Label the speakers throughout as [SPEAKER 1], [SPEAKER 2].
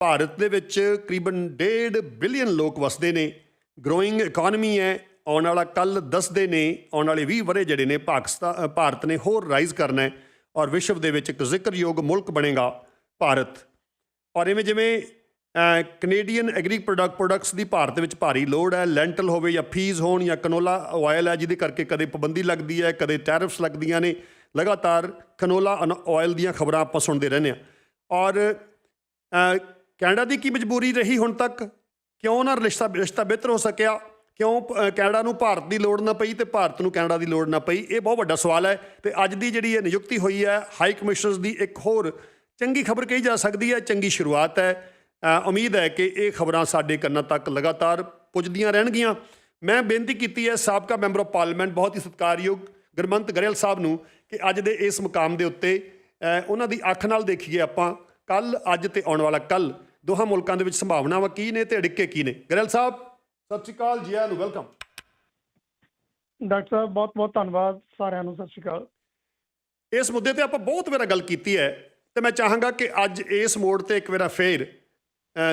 [SPEAKER 1] ਭਾਰਤ ਦੇ ਵਿੱਚ ਕਰੀਬਨ 1.5 ਬਿਲੀਅਨ ਲੋਕ ਵਸਦੇ ਨੇ। ਗਰੋਇੰਗ ਇਕਨੋਮੀ ਹੈ, ਆਉਣ ਵਾਲਾ ਕੱਲ ਦੱਸਦੇ ਨੇ, ਆਉਣ ਵਾਲੇ 20 ਵਰੇ ਜਿਹੜੇ ਨੇ ਪਾਕਿਸਤਾਨ ਭਾਰਤ ਨੇ ਹੋਰ ਰਾਈਜ਼ ਕਰਨਾ ਹੈ ਔਰ ਵਿਸ਼ਵ ਦੇ ਵਿੱਚ ਇੱਕ ਜ਼ਿਕਰਯੋਗ ਮੁਲਕ ਬਣੇਗਾ ਭਾਰਤ। ਔਰ ਇਵੇਂ ਜਿਵੇਂ ਕੈਨੇਡੀਅਨ ਐਗਰੀ ਪ੍ਰੋਡਕਟ ਪ੍ਰੋਡਕਟਸ ਦੀ ਭਾਰਤ ਵਿੱਚ ਭਾਰੀ ਲੋੜ ਹੈ ਲੈਂਟਲ ਹੋਵੇ ਜਾਂ ਫੀਸ ਹੋਣ ਜਾਂ ਕਨੋਲਾ ਆਇਲ ਹੈ, ਜਿਹਦੇ ਕਰਕੇ ਕਦੇ ਪਾਬੰਦੀ ਲੱਗਦੀ ਹੈ, ਕਦੇ ਟੈਰਿਫਸ ਲੱਗਦੀਆਂ ਨੇ, ਲਗਾਤਾਰ ਕਨੋਲਾ ਆਇਲ ਦੀਆਂ ਖਬਰਾਂ ਆਪਾਂ ਸੁਣਦੇ ਰਹਿੰਦੇ ਹਾਂ। ਔਰ ਕੈਨੇਡਾ ਦੀ ਕੀ ਮਜਬੂਰੀ ਰਹੀ ਹੁਣ ਤੱਕ? ਕਿਉਂ ਨਾ ਰਿਸ਼ਤਾ ਰਿਸ਼ਤਾ ਬਿਹਤਰ ਹੋ ਸਕਿਆ? ਕਿਉਂ ਅ, ਕੈਨੇਡਾ ਨੂੰ ਭਾਰਤ ਦੀ ਲੋੜ ਨਾ ਪਈ ਤੇ ਭਾਰਤ ਨੂੰ ਕੈਨੇਡਾ ਦੀ ਲੋੜ ਨਾ ਪਈ? ਇਹ ਬਹੁਤ ਵੱਡਾ ਸਵਾਲ ਹੈ ਤੇ ਅੱਜ ਦੀ ਜਿਹੜੀ ਇਹ ਨਿਯੁਕਤੀ ਹੋਈ ਹੈ ਹਾਈ ਕਮਿਸ਼ਨਰਸ ਦੀ ਇੱਕ ਹੋਰ ਚੰਗੀ ਖਬਰ ਕਹੀ ਜਾ ਸਕਦੀ ਹੈ ਚੰਗੀ ਸ਼ੁਰੂਆਤ ਹੈ। ਉਮੀਦ ਹੈ ਕਿ ਇਹ ਖਬਰਾਂ ਸਾਡੇ ਕੰਨਾਂ ਤੱਕ ਲਗਾਤਾਰ ਪੁੱਜਦੀਆਂ ਰਹਿਣਗੀਆਂ। ਮੈਂ ਬੇਨਤੀ ਕੀਤੀ ਹੈ ਸਾਬਕਾ ਮੈਂਬਰ ਆਫ ਪਾਰਲੀਮੈਂਟ ਬਹੁਤ ਹੀ ਸਤਿਕਾਰਯੋਗ ਗੁਰਮੰਤ ਗਰੇਲ ਸਾਹਿਬ ਨੂੰ ਕਿ ਅੱਜ ਦੇ ਇਸ ਮੁਕਾਮ ਦੇ ਉੱਤੇ ਉਹਨਾਂ ਦੀ ਅੱਖ ਨਾਲ ਦੇਖੀਏ ਆਪਾਂ ਕੱਲ ਅੱਜ ਤੇ ਆਉਣ ਵਾਲਾ ਕੱਲ ਦੋਹਾਂ ਮੁਲਕਾਂ ਦੇ ਵਿੱਚ ਸੰਭਾਵਨਾਵਾਂ ਕੀ ਨੇ ਤੇ ਅੜਿੱਕੇ ਕੀ ਨੇ? ਗਰੇਲ ਸਾਹਿਬ ਸਤਿ ਸ਼੍ਰੀ ਅਕਾਲ ਜੀ ਆਇਆਂ ਨੂੰ ਵੈਲਕਮ।
[SPEAKER 2] ਡਾਕਟਰ ਸਾਹਿਬ ਬਹੁਤ ਬਹੁਤ ਧੰਨਵਾਦ ਸਾਰਿਆਂ ਨੂੰ ਸਤਿ ਸ਼੍ਰੀ ਅਕਾਲ।
[SPEAKER 1] ਇਸ ਮੁੱਦੇ ਤੇ ਆਪਾਂ ਬਹੁਤ ਵਾਰ ਗੱਲ ਕੀਤੀ ਹੈ ਤੇ ਮੈਂ ਚਾਹਾਂਗਾ ਕਿ ਅੱਜ ਇਸ ਮੋੜ ਤੇ ਇੱਕ ਵਾਰ ਫੇਰ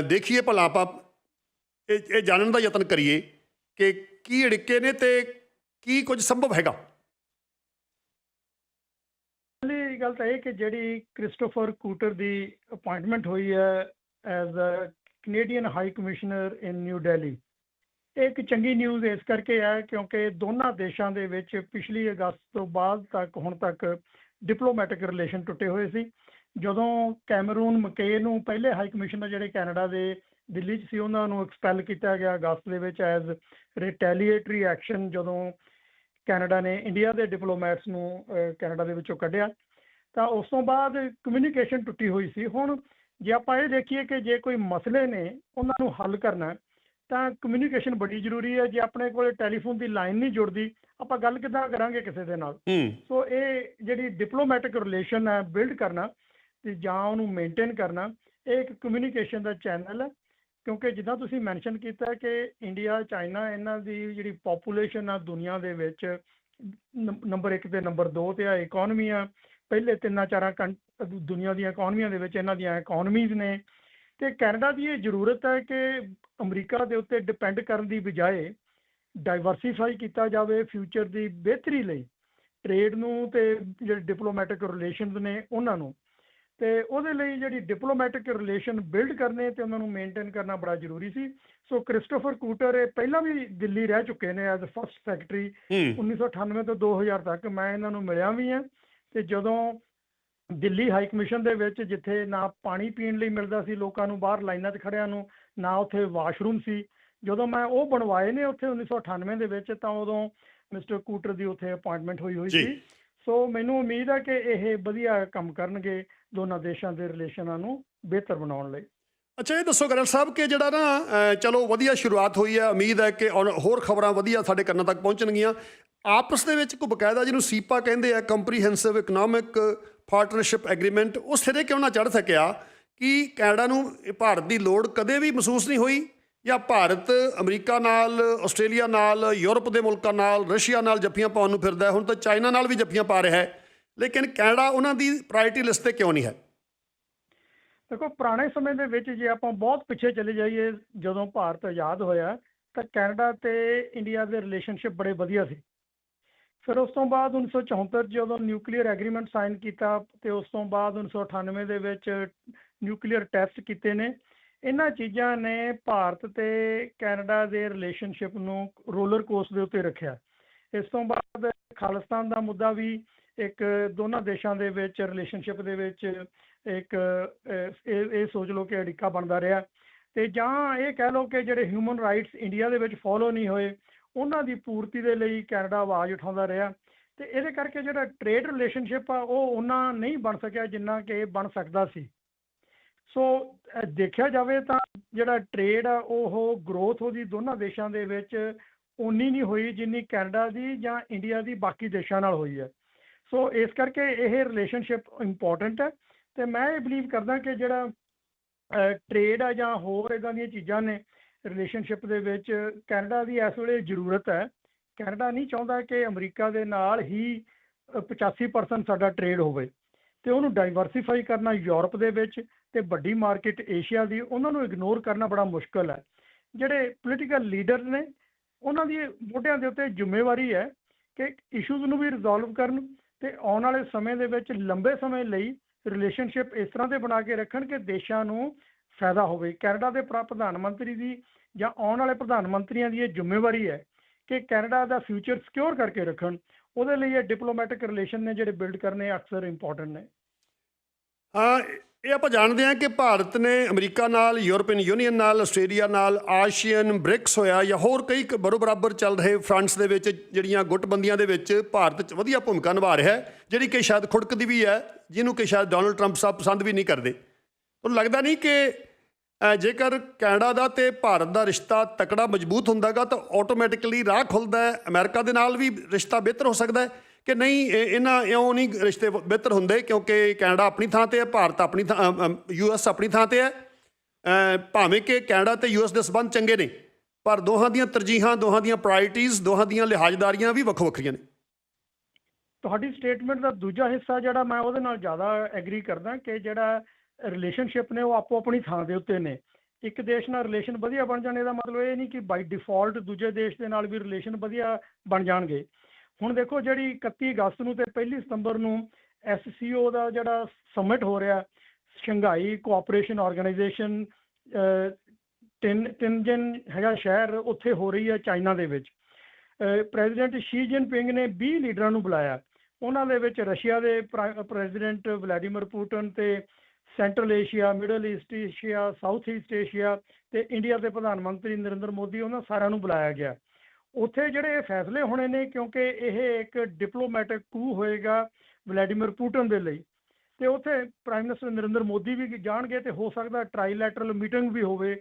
[SPEAKER 1] ਦੇਖੀਏ ਭਲਾ ਆਪਾਂ ਇਹ ਇਹ ਜਾਣਨ ਦਾ ਯਤਨ ਕਰੀਏ ਕਿ ਕੀ ਅੜਿੱਕੇ ਨੇ ਤੇ ਕੀ ਕੁਝ ਸੰਭਵ ਹੈਗਾ।
[SPEAKER 2] ਪਹਿਲੀ ਗੱਲ ਤਾਂ ਇਹ ਕਿ ਜਿਹੜੀ ਕ੍ਰਿਸਟੋਫਰ ਕੂਟਰ ਦੀ ਅਪਾਇੰਟਮੈਂਟ ਹੋਈ ਹੈ as a Canadian high commissioner in New Delhi ਇਹ ਇੱਕ ਚੰਗੀ ਨਿਊਜ਼ ਇਸ ਕਰਕੇ ਹੈ ਕਿਉਂਕਿ ਦੋਨਾਂ ਦੇਸ਼ਾਂ ਦੇ ਵਿੱਚ ਪਿਛਲੀ ਅਗਸਤ ਤੋਂ ਬਾਅਦ ਤੱਕ, ਹੁਣ ਤੱਕ ਡਿਪਲੋਮੈਟਿਕ ਰਿਲੇਸ਼ਨ ਟੁੱਟੇ ਹੋਏ ਸੀ। ਜਦੋਂ ਕੈਮਰੂਨ ਮਕੇ ਨੂੰ ਪਹਿਲੇ ਹਾਈ ਕਮਿਸ਼ਨਰ ਜਿਹੜੇ ਕੈਨੇਡਾ ਦੇ ਦਿੱਲੀ 'ਚ ਸੀ, ਉਹਨਾਂ ਨੂੰ ਐਕਸਪੈਲ ਕੀਤਾ ਗਿਆ ਅਗਸਤ ਦੇ ਵਿੱਚ ਐਜ਼ ਰਿਟੈਲੀਏਟਰੀ ਐਕਸ਼ਨ ਜਦੋਂ ਕੈਨੇਡਾ ਨੇ ਇੰਡੀਆ ਦੇ ਡਿਪਲੋਮੈਟਸ ਨੂੰ ਕੈਨੇਡਾ ਦੇ ਵਿੱਚੋਂ ਕੱਢਿਆ। ਤਾਂ ਉਸ ਤੋਂ ਬਾਅਦ ਕਮਿਊਨੀਕੇਸ਼ਨ ਟੁੱਟੀ ਹੋਈ ਸੀ। ਹੁਣ ਜੇ ਆਪਾਂ ਇਹ ਦੇਖੀਏ ਕਿ ਜੇ ਕੋਈ ਮਸਲੇ ਨੇ ਉਹਨਾਂ ਨੂੰ ਹੱਲ ਕਰਨਾ ਤਾਂ ਕਮਿਊਨੀਕੇਸ਼ਨ ਬੜੀ ਜ਼ਰੂਰੀ ਹੈ। ਜੇ ਆਪਣੇ ਕੋਲ ਟੈਲੀਫੋਨ ਦੀ ਲਾਈਨ ਨਹੀਂ ਜੁੜਦੀ ਆਪਾਂ ਗੱਲ ਕਿੱਦਾਂ ਕਰਾਂਗੇ ਕਿਸੇ ਦੇ ਨਾਲ? ਸੋ ਇਹ ਜਿਹੜੀ ਡਿਪਲੋਮੈਟਿਕ ਰਿਲੇਸ਼ਨ ਹੈ ਬਿਲਡ ਕਰਨਾ ਤੇ ਜਾਂ ਉਹਨੂੰ ਮੇਨਟੇਨ ਕਰਨਾ ਇਹ ਇੱਕ ਕਮਿਊਨੀਕੇਸ਼ਨ ਦਾ ਚੈਨਲ ਹੈ। ਕਿਉਂਕਿ ਜਿੱਦਾਂ ਤੁਸੀਂ ਮੈਂਸ਼ਨ ਕੀਤਾ ਕਿ ਇੰਡੀਆ ਚਾਈਨਾ ਇਹਨਾਂ ਦੀ ਜਿਹੜੀ ਪੋਪੂਲੇਸ਼ਨ ਆ ਦੁਨੀਆ ਦੇ ਵਿੱਚ ਨੰਬਰ 1 ਤੇ ਨੰਬਰ 2 ਤੇ ਆ ਇਕਨੋਮੀ ਆ। ਪਹਿਲੇ ਤਿੰਨਾਂ ਚਾਰਾਂ ਕੰ- ਦੁਨੀਆ ਦੀਆਂ ਇਕਨੋਮੀਆਂ ਦੇ ਵਿੱਚ ਇਹਨਾਂ ਦੀਆਂ ਇਕਨੋਮੀਜ਼ ਨੇ। ਤੇ ਕੈਨੇਡਾ ਦੀ ਇਹ ਜ਼ਰੂਰਤ ਹੈ ਕਿ ਅਮਰੀਕਾ ਦੇ ਉੱਤੇ ਡਿਪੈਂਡ ਕਰਨ ਦੀ ਬਜਾਏ ਡਾਈਵਰਸਿਫਾਈ ਕੀਤਾ ਜਾਵੇ ਫਿਊਚਰ ਦੀ ਬਿਹਤਰੀ ਲਈ। ਟ੍ਰੇਡ ਨੂੰ ਤੇ ਜਿਹੜੇ ਡਿਪਲੋਮੈਟਿਕ ਰਿਲੇਸ਼ਨਸ ਨੇ ਉਹਨਾਂ ਨੂੰ। ਤੇ ਉਹਦੇ ਲਈ ਜਿਹੜੀ ਡਿਪਲੋਮੈਟਿਕ ਰਿਲੇਸ਼ਨ ਬਿਲਡ ਕਰਨੇ ਤੇ ਉਹਨਾਂ ਨੂੰ ਮੇਨਟੇਨ ਕਰਨਾ ਬੜਾ ਜ਼ਰੂਰੀ ਸੀ। ਸੋ ਕ੍ਰਿਸਟੋਫਰ ਕੂਟਰ ਇਹ ਪਹਿਲਾਂ ਵੀ ਦਿੱਲੀ ਰਹਿ ਚੁੱਕੇ ਨੇ ਐਜ਼ ਫਸਟ ਸੈਕਟਰੀ
[SPEAKER 1] ਹੂੰ।
[SPEAKER 2] 1998 ਤੋਂ 2000 ਤੱਕ। ਮੈਂ ਇਹਨਾਂ ਨੂੰ ਮਿਲਿਆ ਵੀ ਹਾਂ। ਤੇ ਜਦੋਂ ਦਿੱਲੀ ਹਾਈ ਕਮਿਸ਼ਨ ਦੇ ਵਿੱਚ ਜਿੱਥੇ ਨਾ ਪਾਣੀ ਪੀਣ ਲਈ ਮਿਲਦਾ ਸੀ ਲੋਕਾਂ ਨੂੰ ਬਾਹਰ ਲਾਈਨਾਂ 'ਚ ਖੜਿਆਂ ਨੂੰ ਨਾ ਉੱਥੇ ਵਾਸ਼ਰੂਮ ਸੀ ਜਦੋਂ ਮੈਂ ਉਹ ਬਣਵਾਏ ਨੇ ਉੱਥੇ 1998 ਦੇ ਵਿੱਚ ਤਾਂ ਉਦੋਂ ਮਿਸਟਰ ਕੂਟਰ ਦੀ ਉੱਥੇ ਅਪਾਇੰਟਮੈਂਟ ਹੋਈ ਹੋਈ। ਸੀ ਸੋ ਮੈਨੂੰ ਉਮੀਦ ਹੈ ਕਿ ਇਹ ਵਧੀਆ ਕੰਮ ਕਰਨਗੇ ਦੋਨਾਂ ਦੇਸ਼ਾਂ ਦੇ ਰਿਲੇਸ਼ਨਾਂ ਨੂੰ ਬਿਹਤਰ ਬਣਾਉਣ ਲਈ
[SPEAKER 1] ਅੱਛਾ, ਇਹ ਦੱਸੋ ਗਰਲ ਸਾਹਿਬ ਕਿ ਜਿਹੜਾ ਨਾ ਚਲੋ ਵਧੀਆ ਸ਼ੁਰੂਆਤ ਹੋਈ ਹੈ ਉਮੀਦ ਹੈ ਕਿ ਹੁਣ ਹੋਰ ਖਬਰਾਂ ਵਧੀਆ ਸਾਡੇ ਕੰਨਾਂ ਤੱਕ ਪਹੁੰਚਣਗੀਆਂ। ਆਪਸ ਦੇ ਵਿੱਚ ਕੋਈ ਬਕਾਇਦਾ ਜਿਹਨੂੰ ਸੀਪਾ ਕਹਿੰਦੇ ਆ ਕੰਪਰੀਹੈਂਸਿਵ ਇਕਨੋਮਿਕ ਪਾਰਟਨਰਸ਼ਿਪ ਐਗਰੀਮੈਂਟ ਉਹ ਸਿਰੇ ਕਿਉਂ ਨਾ ਚੜ ਸਕਿਆ ਕਿ ਕੈਨੇਡਾ ਨੂੰ ਇਹ ਭਾਰਤ ਦੀ ਲੋੜ ਕਦੇ ਵੀ ਮਹਿਸੂਸ ਨਹੀਂ ਹੋਈ? ਜਾਂ ਭਾਰਤ ਅਮਰੀਕਾ ਨਾਲ, ਆਸਟ੍ਰੇਲੀਆ ਨਾਲ, ਯੂਰਪ ਦੇ ਮੁਲਕਾਂ ਨਾਲ, ਰਸ਼ੀਆ ਨਾਲ ਜੱਫੀਆਂ ਪਾਉਣ ਨੂੰ ਫਿਰਦਾ ਹੁਣ ਤਾਂ ਚਾਈਨਾ ਨਾਲ ਵੀ ਜੱਫੀਆਂ ਪਾ ਰਿਹਾ ਹੈ। ਲੇਕਿਨ ਕੈਨੇਡਾ ਉਹਨਾਂ ਦੀ ਪ੍ਰਾਇੋਰਟੀ ਲਿਸਟ ਤੇ ਕਿਉਂ ਨਹੀਂ ਹੈ?
[SPEAKER 2] ਦੇਖੋ, ਪੁਰਾਣੇ ਸਮੇਂ ਦੇ ਵਿੱਚ ਜੇ ਆਪਾਂ ਬਹੁਤ ਪਿੱਛੇ ਚਲੇ ਜਾਈਏ, ਜਦੋਂ ਭਾਰਤ ਆਜ਼ਾਦ ਹੋਇਆ, ਤਾਂ ਕੈਨੇਡਾ ਤੇ ਇੰਡੀਆ ਦੇ ਰਿਲੇਸ਼ਨਸ਼ਿਪ ਬੜੇ ਵਧੀਆ ਸੀ। ਫਿਰ ਉਸ ਤੋਂ ਬਾਅਦ 1974 'ਚ ਜਦੋਂ ਨਿਊਕਲੀਅਰ ਐਗਰੀਮੈਂਟ ਸਾਈਨ ਕੀਤਾ, ਤੇ ਉਸ ਤੋਂ ਬਾਅਦ 1998 ਦੇ ਵਿੱਚ ਨਿਊਕਲੀਅਰ ਟੈਸਟ ਕੀਤੇ ਨੇ। ਇਹਨਾਂ ਚੀਜ਼ਾਂ ਨੇ ਭਾਰਤ ਤੇ ਕੈਨੇਡਾ ਦੇ ਰਿਲੇਸ਼ਨਸ਼ਿਪ ਨੂੰ ਰੋਲਰ ਕੋਸਟ ਦੇ ਉੱਤੇ ਰੱਖਿਆ। ਇਸ ਤੋਂ ਬਾਅਦ ਖਾਲਿਸਤਾਨ ਦਾ ਮੁੱਦਾ ਵੀ ਇੱਕ ਦੋਨਾਂ ਦੇਸ਼ਾਂ ਦੇ ਵਿੱਚ ਰਿਲੇਸ਼ਨਸ਼ਿਪ ਦੇ ਵਿੱਚ ਇੱਕ ਇਹ ਇਹ ਸੋਚ ਲਓ ਕਿ ਅੜਿੱਕਾ ਬਣਦਾ ਰਿਹਾ। ਤੇ ਜਾਂ ਇਹ ਕਹਿ ਲਓ ਕਿ ਜਿਹੜੇ ਹਿਊਮਨ ਰਾਈਟਸ ਇੰਡੀਆ ਦੇ ਵਿੱਚ ਫੋਲੋ ਨਹੀਂ ਹੋਏ, ਉਹਨਾਂ ਦੀ ਪੂਰਤੀ ਦੇ ਲਈ ਕੈਨੇਡਾ ਆਵਾਜ਼ ਉਠਾਉਂਦਾ ਰਿਹਾ। ਤੇ ਇਹਦੇ ਕਰਕੇ ਜਿਹੜਾ ਟ੍ਰੇਡ ਰਿਲੇਸ਼ਨਸ਼ਿਪ ਆ, ਉਹ ਉਹਨਾਂ ਨਹੀਂ ਬਣ ਸਕਿਆ ਜਿੰਨਾ ਕਿ ਇਹ ਬਣ ਸਕਦਾ ਸੀ। ਸੋ ਦੇਖਿਆ ਜਾਵੇ ਤਾਂ ਜਿਹੜਾ ਟ੍ਰੇਡ ਆ, ਉਹ ਗਰੋਥ ਉਹਦੀ ਦੋਨਾਂ ਦੇਸ਼ਾਂ ਦੇ ਵਿੱਚ ਉਨੀ ਨਹੀਂ ਹੋਈ ਜਿੰਨੀ ਕੈਨੇਡਾ ਦੀ ਜਾਂ ਇੰਡੀਆ ਦੀ ਬਾਕੀ ਦੇਸ਼ਾਂ ਨਾਲ ਹੋਈ ਹੈ। ਸੋ ਇਸ ਕਰਕੇ ਇਹ ਰਿਲੇਸ਼ਨਸ਼ਿਪ ਇੰਪੋਰਟੈਂਟ ਹੈ ਤੇ ਮੈਂ ਇਹ ਬਲੀਵ ਕਰਦਾ ਕਿ ਜਿਹੜਾ ਟ੍ਰੇਡ ਆ ਜਾਂ ਹੋਰ ਇਦਾਂ ਦੀਆਂ ਚੀਜ਼ਾਂ ਨੇ ਰਿਲੇਸ਼ਨਸ਼ਿਪ ਦੇ ਵਿੱਚ ਕੈਨੇਡਾ ਦੀ ਇਸ ਵੇਲੇ ਜ਼ਰੂਰਤ ਹੈ। ਕੈਨੇਡਾ ਨਹੀਂ ਚਾਹੁੰਦਾ ਕਿ ਅਮਰੀਕਾ ਦੇ ਨਾਲ ਹੀ ਅ, 85% ਸਾਡਾ ਟ੍ਰੇਡ ਹੋਵੇ। ਤੇ ਉਹਨੂੰ ਡਾਈਵਰਸੀਫਾਈ ਕਰਨਾ ਯੂਰਪ ਦੇ ਵਿੱਚ ਤੇ ਵੱਡੀ ਮਾਰਕੀਟ ਏਸ਼ੀਆ ਦੀ ਉਹਨਾਂ ਨੂੰ ਇਗਨੋਰ ਕਰਨਾ ਬੜਾ ਮੁਸ਼ਕਲ ਹੈ। ਜਿਹੜੇ ਪੋਲੀਟੀਕਲ ਲੀਡਰ ਨੇ ਉਹਨਾਂ ਦੀ ਮੋਢਿਆਂ ਦੇ ਉੱਤੇ ਜ਼ਿੰਮੇਵਾਰੀ ਹੈ ਕਿ ਇਸ਼ੂਜ਼ ਨੂੰ ਵੀ ਰਿਜ਼ੋਲਵ ਕਰਨ ਤੇ ਆਉਣ ਵਾਲੇ ਸਮੇਂ ਦੇ ਵਿੱਚ ਲੰਬੇ ਸਮੇਂ ਲਈ ਰਿਲੇਸ਼ਨਸ਼ਿਪ ਇਸ ਤਰ੍ਹਾਂ ਦੇ ਬਣਾ ਕੇ ਰੱਖਣ ਕਿ ਦੇਸ਼ਾਂ ਨੂੰ ਫਾਇਦਾ ਹੋਵੇ। ਕੈਨੇਡਾ ਦੇ ਪ੍ਰ- ਪ੍ਰਧਾਨ ਮੰਤਰੀ ਦੀ ਜਾਂ ਆਉਣ ਵਾਲੇ ਪ੍ਰਧਾਨ ਮੰਤਰੀਆਂ ਦੀ ਇਹ ਜ਼ਿੰਮੇਵਾਰੀ ਹੈ ਕਿ ਕੈਨੇਡਾ ਦਾ ਫਿਊਚਰ ਸਿਕਿਉਰ ਕਰਕੇ ਰੱਖਣ। ਉਹਦੇ ਲਈ ਇਹ ਡਿਪਲੋਮੈਟਿਕ ਰਿਲੇਸ਼ਨ ਨੇ ਜਿਹੜੇ ਬਿਲਡ ਕਰਨੇ ਅਕਸਰ ਇੰਪੋਰਟੈਂਟ ਨੇ।
[SPEAKER 1] ਹਾਂ ਇਹ ਆਪਾਂ ਜਾਣਦੇ ਹਾਂ ਕਿ ਭਾਰਤ ਨੇ ਅਮਰੀਕਾ ਨਾਲ, ਯੂਰਪੀਅਨ ਯੂਨੀਅਨ ਨਾਲ, ਆਸਟ੍ਰੇਲੀਆ ਨਾਲ, ਆਸੀਅਨ ਬ੍ਰਿਕਸ ਹੋਇਆ ਜਾਂ ਹੋਰ ਕਈ ਕ- ਬਰੋ ਬਰਾਬਰ ਚੱਲ ਰਹੇ ਫਰੰਟਸ ਦੇ ਵਿੱਚ ਜਿਹੜੀਆਂ ਗੁੱਟਬੰਦੀਆਂ ਦੇ ਵਿੱਚ ਭਾਰਤ 'ਚ ਵਧੀਆ ਭੂਮਿਕਾ ਨਿਭਾ ਰਿਹਾ ਹੈ, ਜਿਹੜੀ ਕਿ ਸ਼ਾਇਦ ਖੁੜਕਦੀ ਵੀ ਹੈ, ਜਿਹਨੂੰ ਕਿ ਸ਼ਾਇਦ ਡੋਨਲਡ ਟਰੰਪ ਸਾਹਿਬ ਪਸੰਦ ਵੀ ਨਹੀਂ ਕਰਦੇ। ਤੁਹਾਨੂੰ ਲੱਗਦਾ ਨਹੀਂ ਕਿ ਜੇਕਰ ਕੈਨੇਡਾ ਦਾ ਤੇ ਭਾਰਤ ਦਾ ਰਿਸ਼ਤਾ ਤਕੜਾ ਮਜ਼ਬੂਤ ਹੁੰਦਾਗਾ ਤਾਂ ਆਟੋਮੈਟਿਕਲੀ ਰਾਹ ਖੁੱਲਦਾ ਹੈ, ਅਮਰੀਕਾ ਦੇ ਨਾਲ ਵੀ ਰਿਸ਼ਤਾ ਬਿਹਤਰ ਹੋ ਸਕਦਾ ਹੈ। ਕਿ ਨਹੀਂ ਇਹਨਾਂ, ਇਉਂ ਨਹੀਂ ਰਿਸ਼ਤੇ ਬਿਹਤਰ ਹੁੰਦੇ ਕਿਉਂਕਿ ਕੈਨੇਡਾ ਆਪਣੀ ਥਾਂ ਤੇ ਹੈ, ਭਾਰਤ ਆਪਣੀ ਥਾਂ ਯੂਐਸ ਆਪਣੀ ਥਾਂ ਤੇ ਹੈ। ਭਾਵੇਂ ਕਿ ਕੈਨੇਡਾ ਤੇ ਯੂਐਸ ਦੇ ਸਬੰਧ ਚੰਗੇ ਨੇ, ਪਰ ਦੋਹਾਂ ਦੀਆਂ ਤਰਜੀਹਾਂ, ਦੋਹਾਂ ਦੀਆਂ ਪ੍ਰਾਇੋਰਟੀਆਂ ਦੋਹਾਂ ਦੀਆਂ ਲਿਹਾਜ਼ਦਾਰੀਆਂ ਵੀ ਵੱਖੋ ਵੱਖਰੀਆਂ ਨੇ।
[SPEAKER 2] ਤੁਹਾਡੀ ਸਟੇਟਮੈਂਟ ਦਾ ਦੂਜਾ ਹਿੱਸਾ ਜਿਹੜਾ ਮੈਂ ਉਹਦੇ ਨਾਲ ਜ਼ਿਆਦਾ ਐਗਰੀ ਕਰਦਾ ਕਿ ਜਿਹੜਾ ਰਿਲੇਸ਼ਨਸ਼ਿਪ ਨੇ ਉਹ ਆਪੋ ਆਪਣੀ ਥਾਂ ਦੇ ਉੱਤੇ ਨੇ। ਇੱਕ ਦੇਸ਼ ਨਾਲ ਰਿਲੇਸ਼ਨ ਵਧੀਆ ਬਣ ਜਾਣੇ ਦਾ ਮਤਲਬ ਇਹ ਨਹੀਂ ਕਿ ਬਾਈ ਡਿਫਾਲਟ ਦੂਜੇ ਦੇਸ਼ ਦੇ ਨਾਲ ਵੀ ਰਿਲੇਸ਼ਨ ਵਧੀਆ ਬਣ ਜਾਣਗੇ। ਹੁਣ ਦੇਖੋ ਜਿਹੜੀ 31 ਅਗਸਤ ਨੂੰ ਤੇ 1 ਸਤੰਬਰ ਨੂੰ ਐਸਸੀਓ ਦਾ ਜਿਹੜਾ ਸਮਿਟ ਹੋ ਰਿਹਾ, ਸ਼ੰਘਾਈ ਕੋਆਪਰੇਸ਼ਨ ਆਰਗੇਨਾਈਜੇਸ਼ਨ ਤਿੰਨ ਤਿੰਨ ਹੈਗਾ ਸ਼ਹਿਰ ਉੱਥੇ ਹੋ ਰਹੀ ਹੈ ਚਾਈਨਾ ਦੇ ਵਿੱਚ। ਪ੍ਰੈਜ਼ੀਡੈਂਟ ਸ਼ੀ ਜਿਨਪਿੰਗ ਨੇ 20 ਲੀਡਰਾਂ ਨੂੰ ਬੁਲਾਇਆ। ਉਹਨਾਂ ਦੇ ਵਿੱਚ ਰਸ਼ੀਆ ਦੇ ਪ੍ਰੈਜ਼ੀਡੈਂਟ ਵਲਾਡੀਮੀਰ ਪੁਟਿਨ ਤੇ Central Asia, Middle East Asia, South East Asia ਤੇ ਇੰਡੀਆ ਦੇ ਪ੍ਰਧਾਨ ਮੰਤਰੀ ਨਰਿੰਦਰ ਮੋਦੀ, ਉਹਨਾਂ ਸਾਰਿਆਂ ਨੂੰ ਬੁਲਾਇਆ ਗਿਆ। ਉੱਥੇ ਜਿਹੜੇ ਇਹ ਫੈਸਲੇ ਹੋਣੇ ਨੇ, ਕਿਉਂਕਿ ਇਹ ਇੱਕ ਡਿਪਲੋਮੈਟਿਕ ਕੂ ਹੋਏਗਾ ਵਲਾਡੀਮੀਰ ਪੁਟਿਨ ਦੇ ਲਈ, ਤੇ ਉੱਥੇ ਪ੍ਰਾਈਮ ਮਿਨਿਸਟਰ ਨਰਿੰਦਰ ਮੋਦੀ ਵੀ ਜਾਣਗੇ ਤੇ ਹੋ ਸਕਦਾ ਟ੍ਰਾਈਲੈਟਰਲ ਮੀਟਿੰਗ ਵੀ ਹੋਵੇ,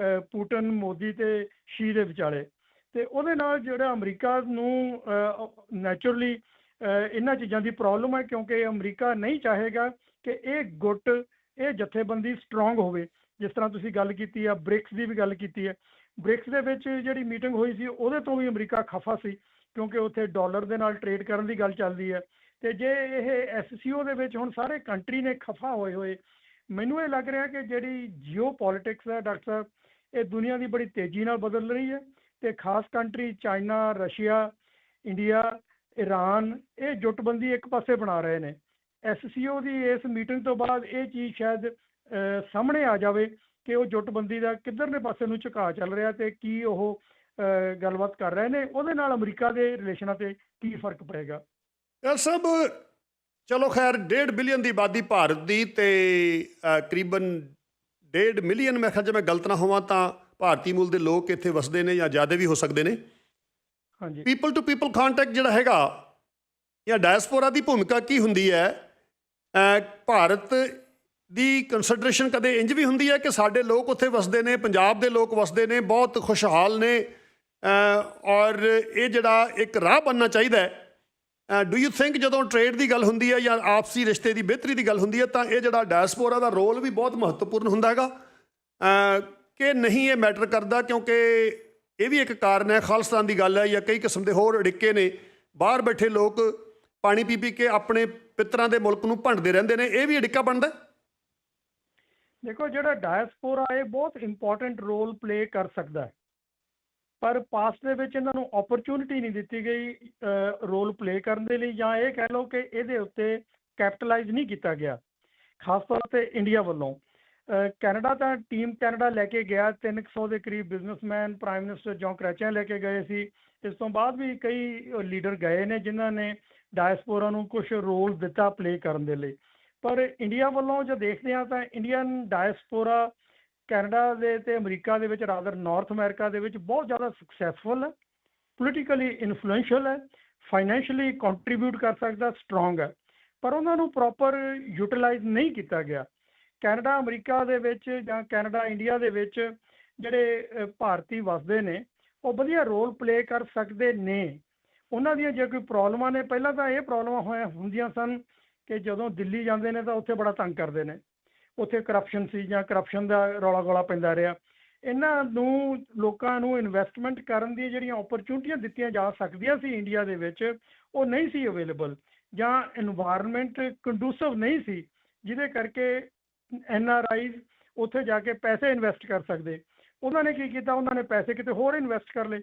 [SPEAKER 2] ਅਹ ਮੋਦੀ ਤੇ ਸ਼ੀ ਦੇ ਵਿਚਾਲੇ। ਤੇ ਉਹਦੇ ਨਾਲ ਜਿਹੜਾ ਅਮਰੀਕਾ ਨੂੰ ਨੈਚੁਰਲੀ ਇਹਨਾਂ ਚੀਜ਼ਾਂ ਦੀ ਪ੍ਰੋਬਲਮ ਹੈ, ਕਿਉਂਕਿ ਅਮਰੀਕਾ ਨਹੀਂ ਚਾਹੇਗਾ ਕਿ ਇਹ ਗੁੱਟ, ਇਹ ਜਥੇਬੰਦੀ ਸਟਰੋਂਗ ਹੋਵੇ। ਜਿਸ ਤਰ੍ਹਾਂ ਤੁਸੀਂ ਗੱਲ ਕੀਤੀ ਆ ਬ੍ਰਿਕਸ ਦੀ ਵੀ ਗੱਲ ਕੀਤੀ ਹੈ। ਬ੍ਰਿਕਸ ਦੇ ਵਿੱਚ ਜਿਹੜੀ ਮੀਟਿੰਗ ਹੋਈ ਸੀ, ਉਹਦੇ ਤੋਂ ਵੀ ਅਮਰੀਕਾ ਖਫਾ ਸੀ, ਕਿਉਂਕਿ ਉੱਥੇ ਡਾਲਰ ਦੇ ਨਾਲ ਟ੍ਰੇਡ ਕਰਨ ਦੀ ਗੱਲ ਚੱਲਦੀ ਹੈ। ਤੇ ਜੇ ਇਹ ਐਸਸੀਓ ਦੇ ਵਿੱਚ ਹੁਣ ਸਾਰੇ ਕੰਟਰੀ ਨੇ ਖਫਾ ਹੋਏ ਹੋਏ, ਮੈਨੂੰ ਇਹ ਲੱਗ ਰਿਹਾ ਕਿ ਜਿਹੜੀ ਜੀਓ ਪੋਲਿਟਿਕਸ ਹੈ ਡਾਕਟਰ ਸਾਹਿਬ, ਇਹ ਦੁਨੀਆ ਦੀ ਬੜੀ ਤੇਜ਼ੀ ਨਾਲ ਬਦਲ ਰਹੀ ਹੈ ਤੇ ਖਾਸ country China, Russia, India Iran ਇਹ ਜੁੱਟਬੰਦੀ ਇੱਕ ਪਾਸੇ ਬਣਾ ਰਹੇ ਨੇ। ਐਸਸੀਓ ਦੀ ਇਸ ਮੀਟਿੰਗ ਤੋਂ ਬਾਅਦ ਇਹ ਚੀਜ਼ ਸ਼ਾਇਦ ਸਾਹਮਣੇ ਆ ਜਾਵੇ ਕਿ ਉਹ ਜੁੱਟਬੰਦੀ ਦਾ ਕਿੱਧਰਲੇ ਪਾਸੇ ਨੂੰ ਝੁਕਾਅ ਚੱਲ ਰਿਹਾ ਤੇ ਕੀ ਉਹ ਗੱਲਬਾਤ ਕਰ ਰਹੇ ਨੇ ਉਹਦੇ ਨਾਲ ਅਮਰੀਕਾ ਦੇ ਰਿਲੇਸ਼ਨਾਂ ਤੇ ਕੀ ਫ਼ਰਕ ਪਏਗਾ?
[SPEAKER 1] ਇਹ ਸਭ ਚਲੋ ਖੈਰ 1.5 ਬਿਲੀਅਨ ਦੀ ਆਬਾਦੀ ਭਾਰਤ ਦੀ ਤੇ ਕਰੀਬਨ 1.5 ਮਿਲੀਅਨ ਮੈਂ ਖਿਆਲ ਜੇ ਮੈਂ ਗਲਤ ਨਾ ਹੋਵਾਂ ਤਾਂ ਭਾਰਤੀ ਮੂਲ ਦੇ ਲੋਕ ਇੱਥੇ ਵਸਦੇ ਨੇ ਜਾਂ ਜ਼ਿਆਦਾ ਵੀ ਹੋ ਸਕਦੇ ਨੇ।
[SPEAKER 2] ਹਾਂਜੀ।
[SPEAKER 1] ਪੀਪਲ ਟੂ ਪੀਪਲ ਕੰਟੈਕਟ ਜਿਹੜਾ ਹੈਗਾ ਜਾਂ ਡਾਇਸਪੋਰਾ ਦੀ ਭੂਮਿਕਾ ਕੀ ਹੁੰਦੀ ਹੈ? ਭਾਰਤ ਦੀ ਕੰਸੀਡਰੇਸ਼ਨ ਕਦੇ ਇੰਜ ਵੀ ਹੁੰਦੀ ਹੈ ਕਿ ਸਾਡੇ ਲੋਕ ਉੱਥੇ ਵਸਦੇ ਨੇ, ਪੰਜਾਬ ਦੇ ਲੋਕ ਵਸਦੇ ਨੇ, ਬਹੁਤ ਖੁਸ਼ਹਾਲ ਨੇ ਔਰ ਇਹ ਜਿਹੜਾ ਇੱਕ ਰਾਹ ਬਣਨਾ ਚਾਹੀਦਾ ਹੈ। ਡੂ ਯੂ ਥਿੰਕ ਜਦੋਂ ਟ੍ਰੇਡ ਦੀ ਗੱਲ ਹੁੰਦੀ ਹੈ ਜਾਂ ਆਪਸੀ ਰਿਸ਼ਤੇ ਦੀ ਬਿਹਤਰੀ ਦੀ ਗੱਲ ਹੁੰਦੀ ਹੈ ਤਾਂ ਇਹ ਜਿਹੜਾ ਡਾਇਸਪੋਰਾ ਦਾ ਰੋਲ ਵੀ ਬਹੁਤ ਮਹੱਤਵਪੂਰਨ ਹੁੰਦਾ ਹੈਗਾ। ਕਿ ਨਹੀਂ ਇਹ ਮੈਟਰ ਕਰਦਾ ਕਿਉਂਕਿ ਇਹ ਵੀ ਇੱਕ ਕਾਰਨ ਹੈ ਖਾਲਸਤਾਨ ਦੀ ਗੱਲ ਹੈ ਜਾਂ ਕਈ ਕਿਸਮ ਦੇ ਹੋਰ ਅੜਿੱਕੇ ਨੇ। ਬਾਹਰ ਬੈਠੇ ਲੋਕ ਪਾਣੀ ਪੀ ਪੀ ਕੇ ਆਪਣੇ ਪਿੱਤਰਾਂ ਦੇ ਮੁਲਕ ਨੂੰ ਭੰਡਦੇ ਰਹਿੰਦੇ ਨੇ, ਇਹ ਵੀ ਅੜਿੱਕਾ ਬਣਦਾ
[SPEAKER 2] ਦੇਖੋ ਜਿਹੜਾ ਡਾਇਸਪੋਰਾ ਇਹ ਬਹੁਤ ਇੰਪੋਰਟੈਂਟ ਰੋਲ ਪਲੇ ਕਰ ਸਕਦਾ ਹੈ। ਪਰ ਪਾਸ ਦੇ ਵਿੱਚ ਇਹਨਾਂ ਨੂੰ ਓਪਰਚੁਨਿਟੀ ਨਹੀਂ ਦਿੱਤੀ ਗਈ ਰੋਲ ਪਲੇ ਕਰਨ ਦੇ ਲਈ ਜਾਂ ਇਹ ਕਹਿ ਲਓ ਕਿ ਇਹਦੇ ਉੱਤੇ ਕੈਪਟਲਾਈਜ਼ ਨਹੀਂ ਕੀਤਾ ਗਿਆ। ਖਾਸ ਤੌਰ ਤੇ ਇੰਡੀਆ ਵੱਲੋਂ। ਕੈਨੇਡਾ ਤਾਂ ਟੀਮ ਕੈਨੇਡਾ ਲੈ ਕੇ ਗਿਆ 300 ਦੇ ਕਰੀਬ businessman Prime Minister Jean Chretien ਲੈ ਕੇ ਗਏ ਸੀ। ਇਸ ਤੋਂ ਬਾਅਦ ਵੀ ਕਈ ਲੀਡਰ ਗਏ ਨੇ ਜਿਨ੍ਹਾਂ ਨੇ ਡਾਇਸਪੋਰਾ ਨੂੰ ਕੁਝ ਰੋਲ ਦਿੱਤਾ ਪਲੇ ਕਰਨ ਦੇ ਲਈ। ਪਰ ਇੰਡੀਆ ਵੱਲੋਂ ਜੇ ਦੇਖਦੇ ਹਾਂ ਤਾਂ ਇੰਡੀਅਨ ਡਾਇਸਪੋਰਾ ਕੈਨੇਡਾ ਦੇ ਤੇ ਅਮਰੀਕਾ ਦੇ ਵਿੱਚ ਰਾਦਰ ਨਾਰਥ ਅਮਰੀਕਾ ਦੇ ਵਿੱਚ ਬਹੁਤ ਜ਼ਿਆਦਾ ਸਕਸੈਸਫੁਲ ਹੈ ਪੋਲੀਟੀਕਲੀ ਇਨਫਲੂਐਂਸ਼ੀਅਲ ਹੈ ਫਾਈਨੈਂਸ਼ੀਅਲੀ ਕੰਟਰੀਬਿਊਟ ਕਰ ਸਕਦਾ ਸਟਰੋਂਗ ਹੈ। ਪਰ ਉਹਨਾਂ ਨੂੰ ਪ੍ਰੋਪਰ ਯੂਟਿਲਾਈਜ਼ ਨਹੀਂ ਕੀਤਾ ਗਿਆ। ਕੈਨੇਡਾ, ਅਮਰੀਕਾ ਦੇ ਵਿੱਚ ਜਾਂ ਕੈਨੇਡਾ, ਇੰਡੀਆ ਦੇ ਵਿੱਚ ਜਿਹੜੇ ਭਾਰਤੀ ਵਸਦੇ ਨੇ, ਉਹ ਵਧੀਆ ਰੋਲ ਪਲੇ ਕਰ ਸਕਦੇ ਨੇ। ਉਹਨਾਂ ਦੀਆਂ ਜੇ ਕੋਈ ਪ੍ਰੋਬਲਮਾਂ ਨੇ, ਪਹਿਲਾਂ ਤਾਂ ਇਹ ਪ੍ਰੋਬਲਮਾਂ ਹੋਇਆ ਹੁੰਦੀਆਂ ਸਨ ਕਿ ਜਦੋਂ ਦਿੱਲੀ ਜਾਂਦੇ ਨੇ ਤਾਂ ਉੱਥੇ ਬੜਾ ਤੰਗ ਕਰਦੇ ਨੇ। ਉੱਥੇ ਕਰਪਸ਼ਨ ਸੀ ਜਾਂ ਕਰਪਸ਼ਨ ਦਾ ਰੌਲਾ ਗੋਲਾ ਪੈਂਦਾ ਰਿਹਾ। ਇਹਨਾਂ ਨੂੰ, ਲੋਕਾਂ ਨੂੰ ਇਨਵੈਸਟਮੈਂਟ ਕਰਨ ਦੀ ਜਿਹੜੀਆਂ ਓਪਰਚੁਨਿਟੀਆਂ ਦਿੱਤੀਆਂ ਜਾ ਸਕਦੀਆਂ ਸੀ ਇੰਡੀਆ ਦੇ ਵਿੱਚ, ਉਹ ਨਹੀਂ ਸੀ ਅਵੇਲੇਬਲ ਜਾਂ এনवायरमेंट ਕੰਡੂਸਿਵ ਨਹੀਂ ਸੀ, ਜਿਹਦੇ ਕਰਕੇ ਐਨ ਆਰ ਆਈ ਉੱਥੇ ਜਾ ਕੇ ਪੈਸੇ ਇਨਵੈਸਟ ਕਰ ਸਕਦੇ। ਉਹਨਾਂ ਨੇ ਕੀ ਕੀਤਾ? ਉਹਨਾਂ ਨੇ ਪੈਸੇ ਕਿਤੇ ਹੋਰ ਇਨਵੈਸਟ ਕਰ ਲਏ।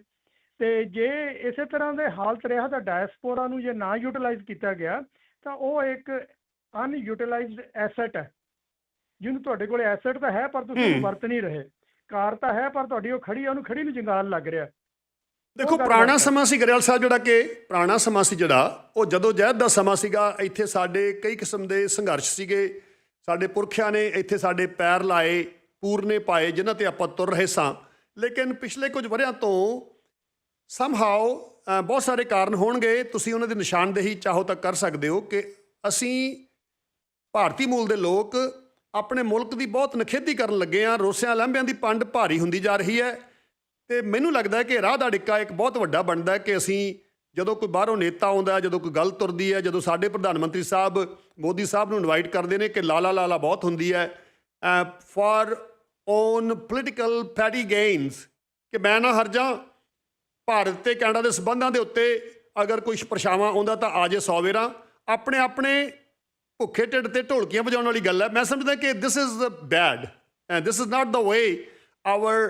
[SPEAKER 2] ਤੇ ਜੇ ਇਸੇ ਤਰ੍ਹਾਂ ਦੇ ਹਾਲਤ ਰਿਹਾ ਤਾਂ ਡਾਇਸਪੋਰਾ ਨੂੰ ਜੇ ਨਾ ਯੂਟਿਲਾਈਜ਼ ਕੀਤਾ ਗਿਆ ਤਾਂ ਉਹ ਇੱਕ ਅਨਯੂਟਿਲਾਈਜ਼ਡ ਐਸੈਟ ਹੈ। ਜਿਹਨੂੰ ਤੁਹਾਡੇ ਕੋਲ ਐਸੈਟ ਤਾਂ ਹੈ ਪਰ ਤੁਸੀਂ ਉਹਨੂੰ। ਵਰਤ ਨਹੀਂ ਰਹੇ। ਕਾਰ ਤਾਂ ਹੈ ਪਰ ਤੁਹਾਡੀ ਉਹ ਖੜੀ ਉਹਨੂੰ ਖੜੀ ਨੂੰ ਜੰਗਾਲ ਲੱਗ ਰਿਹਾ।
[SPEAKER 1] ਦੇਖੋ ਪੁਰਾਣਾ। ਸਮਾਂ ਸੀ ਗਰੇਵਾਲ ਸਾਹਿਬ ਜਿਹੜਾ ਕਿ ਪੁਰਾਣਾ ਸਮਾਂ ਸੀ ਜਿਹੜਾ ਉਹ ਜਦੋਂ ਜਹਿਦ ਦਾ ਸਮਾਂ ਸੀਗਾ ਇੱਥੇ ਸਾਡੇ ਕਈ ਕਿਸਮ ਦੇ ਸੰਘਰਸ਼ ਸੀਗੇ। ਸਾਡੇ ਪੁਰਖਿਆਂ ਨੇ ਇੱਥੇ ਸਾਡੇ ਪੈਰ ਲਾਏ ਪੂਰਨੇ ਪਾਏ ਜਿਨ੍ਹਾਂ ਤੇ ਆਪਾਂ ਤੁਰ ਰਹੇ ਸਾਂ। ਲੇਕਿਨ ਪਿਛਲੇ ਕੁਝ ਵਰਿਆਂ ਤੋਂ ਸਮਹਾਉ ਬਹੁਤ ਸਾਰੇ ਕਾਰਨ ਹੋਣਗੇ। ਤੁਸੀਂ ਉਹਨਾਂ ਦੀ ਨਿਸ਼ਾਨਦੇਹੀ ਚਾਹੋ ਤਾਂ ਕਰ ਸਕਦੇ ਹੋ ਕਿ ਅਸੀਂ ਭਾਰਤੀ ਮੂਲ ਦੇ ਲੋਕ ਆਪਣੇ ਮੁਲਕ ਦੀ ਬਹੁਤ ਨਖੇਧੀ ਕਰਨ ਲੱਗੇ ਆ ਰੋਸਿਆਂ ਲਾਂਭਿਆਂ ਦੀ ਪੰਡ ਭਾਰੀ ਹੁੰਦੀ ਜਾ ਰਹੀ ਹੈ ਤੇ ਮੈਨੂੰ ਲੱਗਦਾ ਹੈ ਕਿ ਰਾਹ ਦਾ ਡਿੱਕਾ ਇੱਕ ਬਹੁਤ ਵੱਡਾ ਬਣਦਾ ਹੈ ਕਿ ਅਸੀਂ ਜਦੋਂ ਕੋਈ ਬਾਹਰੋਂ ਨੇਤਾ ਆਉਂਦਾ ਜਦੋਂ ਕੋਈ ਗੱਲ ਤੁਰਦੀ ਹੈ, ਜਦੋਂ ਸਾਡੇ ਪ੍ਰਧਾਨ ਮੰਤਰੀ ਸਾਹਿਬ ਮੋਦੀ ਸਾਹਿਬ ਨੂੰ ਇਨਵਾਈਟ ਕਰਦੇ ਨੇ ਕਿ ਲਾਲਾ ਲਾਲਾ ਬਹੁਤ ਹੁੰਦੀ ਹੈ for own political petty gains ਕਿ ਮੈਂ ਨਾ ਹਰ ਜਾ ਭਾਰਤ ਤੇ ਕੈਨੇਡਾ ਦੇ ਸਬੰਧਾਂ ਦੇ ਉੱਤੇ ਅਗਰ ਕੋਈ ਪਰਛਾਵਾਂ ਆਉਂਦਾ ਤਾਂ ਆ ਜੇ ਸੌਵੇਰਾ ਆਪਣੇ ਆਪਣੇ ਭੁੱਖੇ ਢਿੱਡ ਤੇ ਢੋਲਕੀਆਂ ਵਜਾਉਣ ਵਾਲੀ ਗੱਲ ਹੈ। ਮੈਂ ਸਮਝਦਾ ਕਿ this is bad and this is not the way our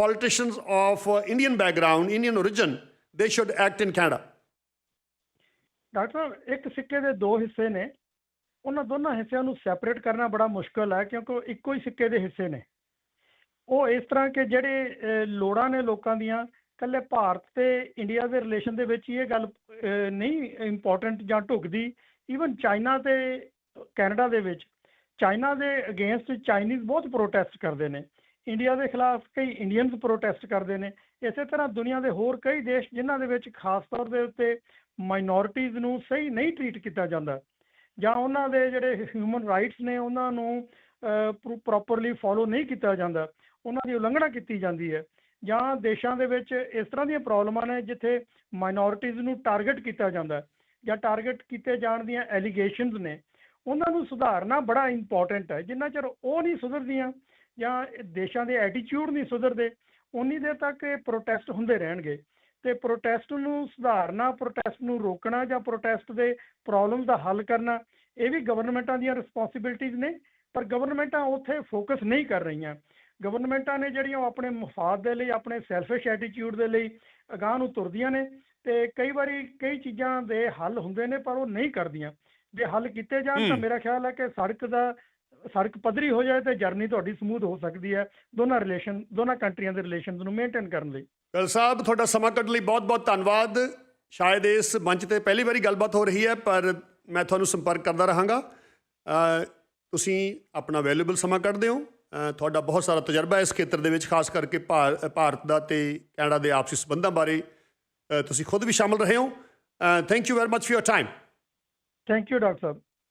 [SPEAKER 1] politicians of Indian Indian Indian Indian origin, they should act in Canada.
[SPEAKER 2] Doctor ਸਾਹਿਬ ਇੱਕ ਸਿੱਕੇ ਦੇ ਦੋ ਹਿੱਸੇ ਨੇ। ਉਹਨਾਂ ਦੋਨਾਂ ਹਿੱਸਿਆਂ ਨੂੰ ਸੈਪਰੇਟ ਕਰਨਾ ਬੜਾ ਮੁਸ਼ਕਲ ਹੈ ਕਿਉਂਕਿ ਉਹ ਇੱਕੋ ਹੀ ਸਿੱਕੇ ਦੇ ਹਿੱਸੇ ਨੇ। ਉਹ ਇਸ ਤਰ੍ਹਾਂ ਕਿ ਜਿਹੜੇ ਲੋੜਾਂ ਨੇ ਲੋਕਾਂ ਦੀਆਂ ਇਕੱਲੇ ਭਾਰਤ ਤੇ ਇੰਡੀਆ ਦੇ ਰਿਲੇਸ਼ਨ ਦੇ ਵਿੱਚ ਇਹ ਗੱਲ ਅਹ, ਨਹੀਂ ਇੰਪੋਰਟੈਂਟ ਜਾਂ ਢੁਕਦੀ ਈਵਨ ਚਾਈਨਾ ਤੇ ਕੈਨੇਡਾ ਦੇ ਵਿੱਚ। ਚਾਈਨਾ ਦੇ ਅਗੇਂਸਟ ਚਾਈਨੀਜ਼ ਬਹੁਤ ਪ੍ਰੋਟੈਸਟ ਕਰਦੇ ਨੇ। ਇੰਡੀਆ ਦੇ ਖਿਲਾਫ ਕਈ ਇੰਡੀਅਨਸ ਪ੍ਰੋਟੈਸਟ ਕਰਦੇ ਨੇ। ਇਸੇ ਤਰ੍ਹਾਂ ਦੁਨੀਆ ਦੇ ਹੋਰ ਕਈ ਦੇਸ਼ ਜਿਨ੍ਹਾਂ ਦੇ ਵਿੱਚ ਖਾਸ ਤੌਰ ਦੇ ਉੱਤੇ ਮਾਈਨੋਰਿਟੀਜ਼ ਨੂੰ ਸਹੀ ਨਹੀਂ ਟਰੀਟ ਕੀਤਾ ਜਾਂਦਾ। ਜਾਂ ਉਹਨਾਂ ਦੇ ਜਿਹੜੇ ਹਿਊਮਨ ਰਾਈਟਸ ਨੇ ਉਹਨਾਂ ਨੂੰ ਪ੍ਰੋਪਰਲੀ ਫੋਲੋ ਨਹੀਂ ਕੀਤਾ ਜਾਂਦਾ। ਉਹਨਾਂ ਦੀ ਉਲੰਘਣਾ ਕੀਤੀ ਜਾਂਦੀ ਹੈ। ਜਾਂ ਦੇਸ਼ਾਂ ਦੇ ਵਿੱਚ ਇਸ ਤਰ੍ਹਾਂ ਦੀਆਂ ਪ੍ਰੋਬਲਮਾਂ ਨੇ ਜਿੱਥੇ ਮਾਈਨੋਰਿਟੀਜ਼ ਨੂੰ ਟਾਰਗੇਟ ਕੀਤਾ ਜਾਂਦਾ ਜਾਂ ਟਾਰਗੇਟ ਕੀਤੇ ਜਾਣ ਦੀਆਂ ਐਲੀਗੇਸ਼ਨਸ ਨੇ, ਉਹਨਾਂ ਨੂੰ ਸੁਧਾਰਨਾ ਬੜਾ ਇੰਪੋਰਟੈਂਟ ਹੈ। ਜਿੰਨਾ ਚਿਰ ਉਹ ਨਹੀਂ ਸੁਧਰਦੀਆਂ ਜਾਂ ਦੇਸ਼ਾਂ ਦੇ ਐਟੀਟਿਊਡ ਨਹੀਂ ਸੁਧਰਦੇ, ਉਨੀ ਦੇਰ ਤੱਕ ਇਹ ਪ੍ਰੋਟੈਸਟ ਹੁੰਦੇ ਰਹਿਣਗੇ ਤੇ ਪ੍ਰੋਟੈਸਟ ਨੂੰ ਸੁਧਾਰਨਾ ਪ੍ਰੋਟੈਸਟ ਨੂੰ ਰੋਕਣਾ ਜਾਂ ਪ੍ਰੋਟੈਸਟ ਦੇ ਪ੍ਰੋਬਲਮ ਦਾ ਹੱਲ ਕਰਨਾ, ਇਹ ਵੀ ਗਵਰਨਮੈਂਟਾਂ ਦੀਆਂ ਰਿਸਪੌਂਸਿਬਿਲਟੀਆਂ ਨੇ, ਪਰ ਗਵਰਨਮੈਂਟਾਂ ਉੱਥੇ ਫੋਕਸ ਨਹੀਂ ਕਰ ਰਹੀਆਂ। ਗਵਰਨਮੈਂਟਾਂ ਨੇ ਜਿਹੜੀਆਂ ਉਹ ਆਪਣੇ ਮਫਾਦ ਦੇ ਲਈ ਆਪਣੇ ਸੈਲਫਿਸ਼ ਐਟੀਟਿਊਡ ਦੇ ਲਈ ਅਗਾਂਹ ਨੂੰ ਤੁਰਦੀਆਂ ਨੇ ਤੇ ਕਈ ਵਾਰੀ ਕਈ ਚੀਜ਼ਾਂ ਦੇ ਹੱਲ ਹੁੰਦੇ ਨੇ ਪਰ ਉਹ ਨਹੀਂ ਕਰਦੀਆਂ। ਜੇ ਹੱਲ ਕੀਤੇ ਜਾਣ ਤਾਂ। ਮੇਰਾ ਖਿਆਲ ਹੈ ਕਿ ਸੜਕ ਦਾ ਸੜਕ ਪੱਧਰੀ ਹੋ ਜਾਏ ਤੇ ਜਰਨੀ ਤੁਹਾਡੀ ਸਮੂਥ ਹੋ ਸਕਦੀ ਹੈ ਦੋਨਾਂ ਰਿਲੇਸ਼ਨ ਦੋਨਾਂ ਕੰਟਰੀਆਂ ਦੇ ਰਿਲੇਸ਼ਨਸ ਨੂੰ ਮੇਨਟੇਨ ਕਰਨ ਲਈ।
[SPEAKER 1] ਗੱਲ ਸਾਹਿਬ ਤੁਹਾਡਾ ਸਮਾਂ ਕੱਢਣ ਲਈ ਬਹੁਤ-ਬਹੁਤ ਧੰਨਵਾਦ। ਸ਼ਾਇਦ ਇਸ ਮੰਚ ਤੇ ਪਹਿਲੀ ਵਾਰੀ ਗੱਲਬਾਤ ਹੋ ਰਹੀ ਹੈ ਪਰ ਮੈਂ ਤੁਹਾਨੂੰ ਸੰਪਰਕ ਕਰਦਾ ਰਹਾਂਗਾ। ਤੁਸੀਂ ਆਪਣਾ ਵੈਲਿਊਬਲ ਸਮਾਂ ਕੱਢਦੇ ਹੋ। ਤੁਹਾਡਾ ਬਹੁਤ ਸਾਰਾ ਤਜਰਬਾ ਇਸ ਖੇਤਰ ਦੇ ਵਿੱਚ, ਖਾਸ ਕਰਕੇ ਭਾਰਤ ਦਾ ਤੇ ਕੈਨੇਡਾ ਦੇ ਆਪਸੀ ਸਬੰਧਾਂ ਬਾਰੇ। ਤੁਸੀਂ ਖੁਦ ਵੀ ਸ਼ਾਮਲ ਰਹੇ ਹੋ। Thank you very much for your time
[SPEAKER 2] thank you doctor Sahib